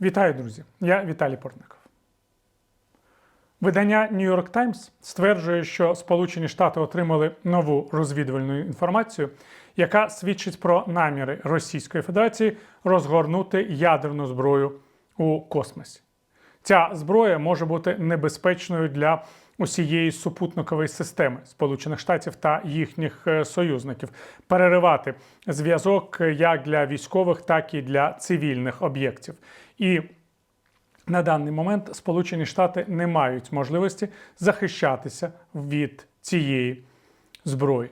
Вітаю, друзі! Я Віталій Портников. Видання New York Times стверджує, що Сполучені Штати отримали нову розвідувальну інформацію, яка свідчить про наміри Російської Федерації розгорнути ядерну зброю у космосі. Ця зброя може бути небезпечною для усієї супутникової системи Сполучених Штатів та їхніх е, союзників, переривати зв'язок як для військових, так і для цивільних об'єктів. І на даний момент Сполучені Штати не мають можливості захищатися від цієї зброї.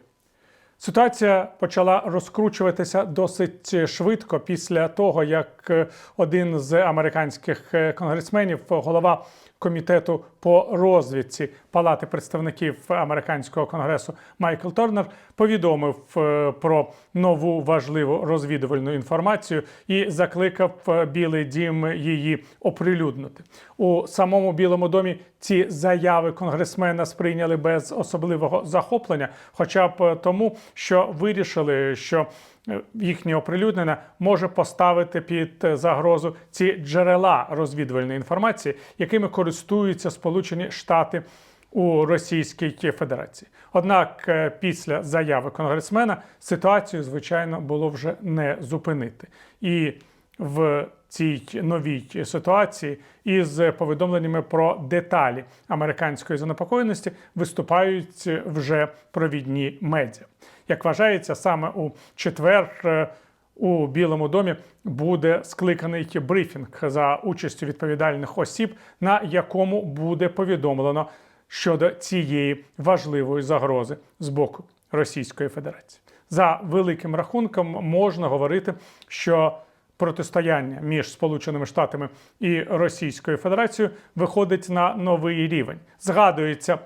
Ситуація почала розкручуватися досить швидко після того, як е, один з американських е, конгресменів, голова комітету по розвідці Палати представників американського конгресу Майкл Торнер повідомив е, про нову важливу розвідувальну інформацію і закликав е, Білий Дім її оприлюднити у самому Білому домі. Ці заяви конгресмена сприйняли без особливого захоплення, хоча б тому, що вирішили, що е, їхнє оприлюднення може поставити під загрозу ці джерела розвідувальної інформації, якими користуються Сполучені Штати у Російській Федерації. Однак е, після заяви конгресмена ситуацію, звичайно, було вже не зупинити. І в цій новій ситуації із повідомленнями про деталі американської занепокоєності виступають вже провідні медіа. Як вважається, саме у четвер. е, у Білому домі буде скликаний брифінг за участю відповідальних осіб, на якому буде повідомлено щодо цієї важливої загрози з боку Російської Федерації. За великим рахунком можна говорити, що протистояння між Сполученими Штатами і Російською Федерацією виходить на новий рівень. Згадується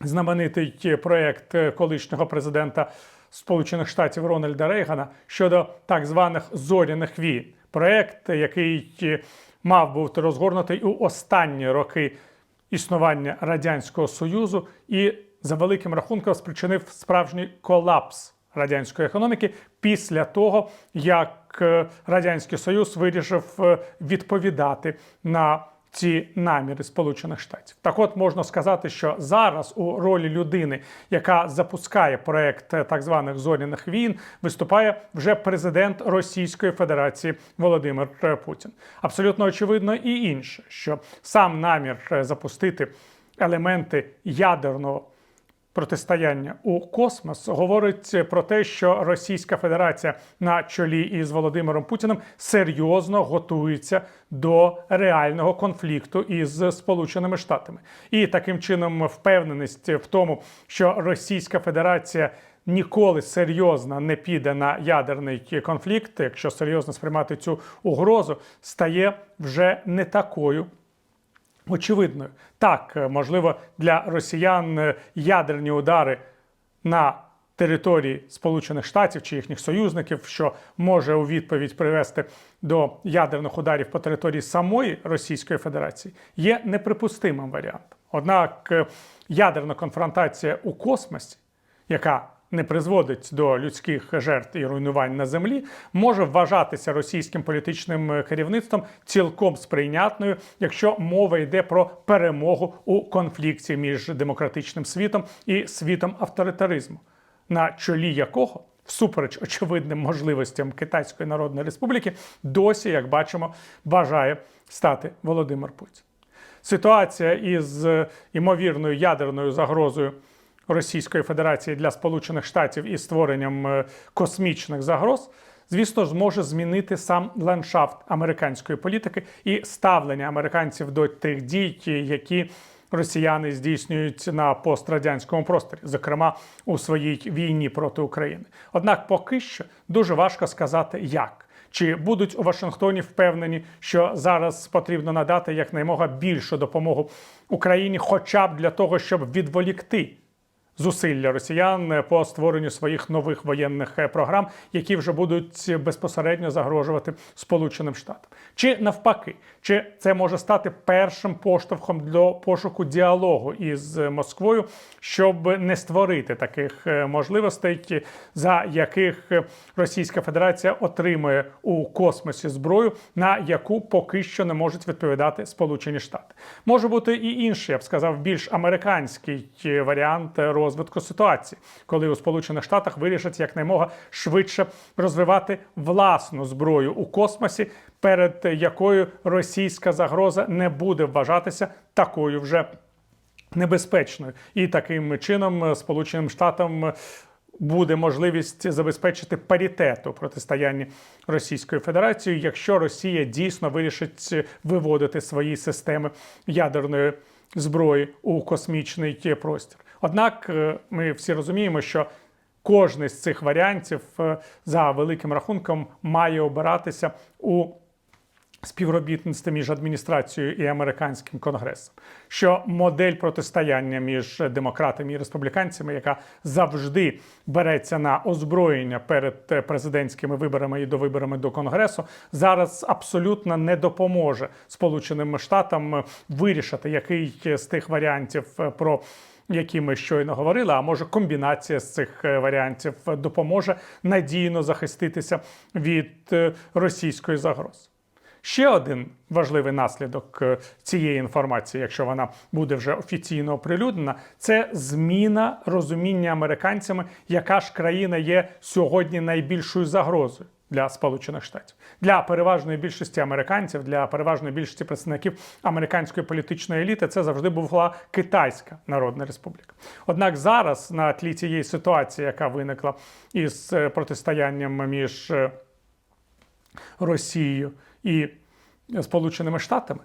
знаменитий проект колишнього президента Сполучених Штатів Рональда Рейгана щодо так званих зоряних війн. Проект, який мав бути розгорнутий у останні роки існування радянського союзу, і за великим рахунком спричинив справжній колапс радянської економіки після того, як е, радянський союз вирішив е, відповідати на ці наміри Сполучених Штатів. Так от можна сказати, що зараз у ролі людини, яка запускає проект е, так званих зоряних війн, виступає вже президент Російської Федерації Володимир Путін. Абсолютно очевидно і інше, що сам намір запустити елементи ядерного протистояння у космос говорить про те, що Російська Федерація на чолі із Володимиром Путіним серйозно готується до реального конфлікту із Сполученими Штатами, і таким чином впевненість в тому, що Російська Федерація. Ніколи серйозно не піде на ядерний конфлікт, якщо серйозно сприймати цю угрозу, стає вже не такою очевидною. Так, е, можливо, для росіян е, ядерні удари на території Сполучених Штатів чи їхніх союзників, що може у відповідь привести до ядерних ударів по території самої Російської Федерації, є неприпустимим варіантом. Однак е, ядерна конфронтація у космосі, яка не призводить до людських жертв і руйнувань на землі, може вважатися російським політичним керівництвом цілком сприйнятною, якщо мова йде про перемогу у конфлікті між демократичним світом і світом авторитаризму, на чолі якого всупереч очевидним можливостям Китайської Народної Республіки, досі, як бачимо, бажає стати Володимир Путін. Ситуація із е, ймовірною ядерною загрозою. Російської Федерації для Сполучених Штатів і створенням е, космічних загроз, звісно ж, може змінити сам ландшафт американської політики і ставлення американців до тих дій, які росіяни здійснюють на пострадянському просторі, зокрема у своїй війні проти України. Однак, поки що дуже важко сказати, як. Чи будуть у Вашингтоні впевнені, що зараз потрібно надати якнаймога більшу допомогу Україні, хоча б для того, щоб відволікти зусилля росіян по створенню своїх нових воєнних е, програм, які вже будуть безпосередньо загрожувати Сполученим Штатам. Чи навпаки, чи це може стати першим поштовхом для пошуку діалогу із Москвою, щоб не створити таких е, можливостей, за яких Російська Федерація отримує у космосі зброю, на яку поки що не можуть відповідати Сполучені Штати. Може бути і інший, я б сказав, більш американський е, варіант розвитку ситуації, коли у Сполучених Штатах вирішать якнаймога швидше розвивати власну зброю у космосі, перед якою російська загроза не буде вважатися такою вже небезпечною, і таким чином е, Сполученим Штатам е, буде можливість забезпечити паритет у протистоянні Російської Федерації, якщо Росія дійсно вирішить е, виводити свої системи ядерної зброї у космічний простір. Однак е, ми всі розуміємо, що кожний з цих варіантів е, за великим рахунком має обиратися у співробітництва між адміністрацією і американським конгресом, що модель протистояння між демократами і республіканцями, яка завжди береться на озброєння перед е, президентськими виборами і до виборами до конгресу, зараз абсолютно не допоможе Сполученим Штатам вирішити, який з тих варіантів про які ми щойно говорили, а може комбінація з цих е, варіантів допоможе надійно захиститися від е, російської загрози. Ще один важливий наслідок е, цієї інформації, якщо вона буде вже офіційно оприлюднена, це зміна розуміння американцями, яка ж країна є сьогодні найбільшою загрозою для Сполучених Штатів для переважної більшості американців, для переважної більшості представників американської політичної еліти, це завжди була Китайська Народна Республіка. Однак зараз на тлі цієї ситуації, яка виникла із е, протистоянням між е, Росією і Сполученими Штатами.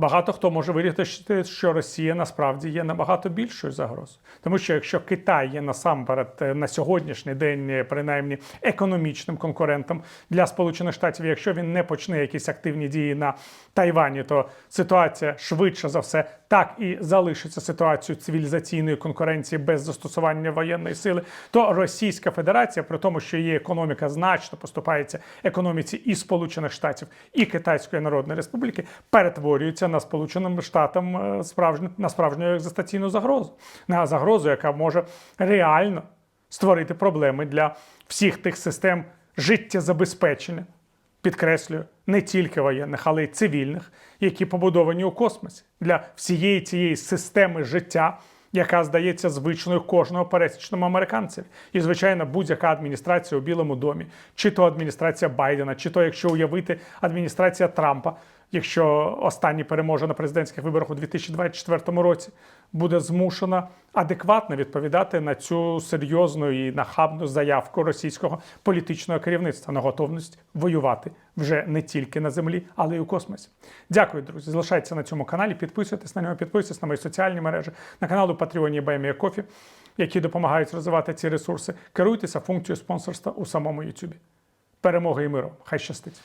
Багато хто може вирішити, що Росія насправді є набагато більшою загрозою. Тому що якщо Китай є насамперед е, на сьогоднішній день, е, принаймні економічним конкурентом для Сполучених Штатів, якщо він не почне якісь активні дії на Тайвані, то ситуація швидше за все так і залишиться ситуацією цивілізаційної конкуренції без застосування воєнної сили, то Російська Федерація, при тому, що її економіка значно поступається економіці і Сполучених Штатів, і Китайської Народної Республіки, перетворюється на Сполученим Штатам е, справжню на справжню екзистенційну загрозу, на загрозу, яка може реально створити проблеми для всіх тих систем життєзабезпечення. Підкреслюю, не тільки воєнних, але й цивільних, які побудовані у космосі для всієї цієї системи життя, яка здається звичною кожного пересічному американцеві. І, звичайно, будь-яка адміністрація у Білому домі, чи то адміністрація Байдена, чи то, якщо уявити адміністрація Трампа, якщо останній переможе на президентських виборах у 2024 році, буде змушена адекватно відповідати на цю серйозну і нахабну заявку російського політичного керівництва на готовність воювати вже не тільки на землі, але й у космосі. Дякую, друзі. Залишайтеся на цьому каналі, підписуйтесь на нього, підписуйтесь на мої соціальні мережі, на канал у Патреоні Баймія Кофі, які допомагають розвивати ці ресурси. Керуйтеся функцією спонсорства у самому Ютубі. Перемоги і миру! Хай щастить!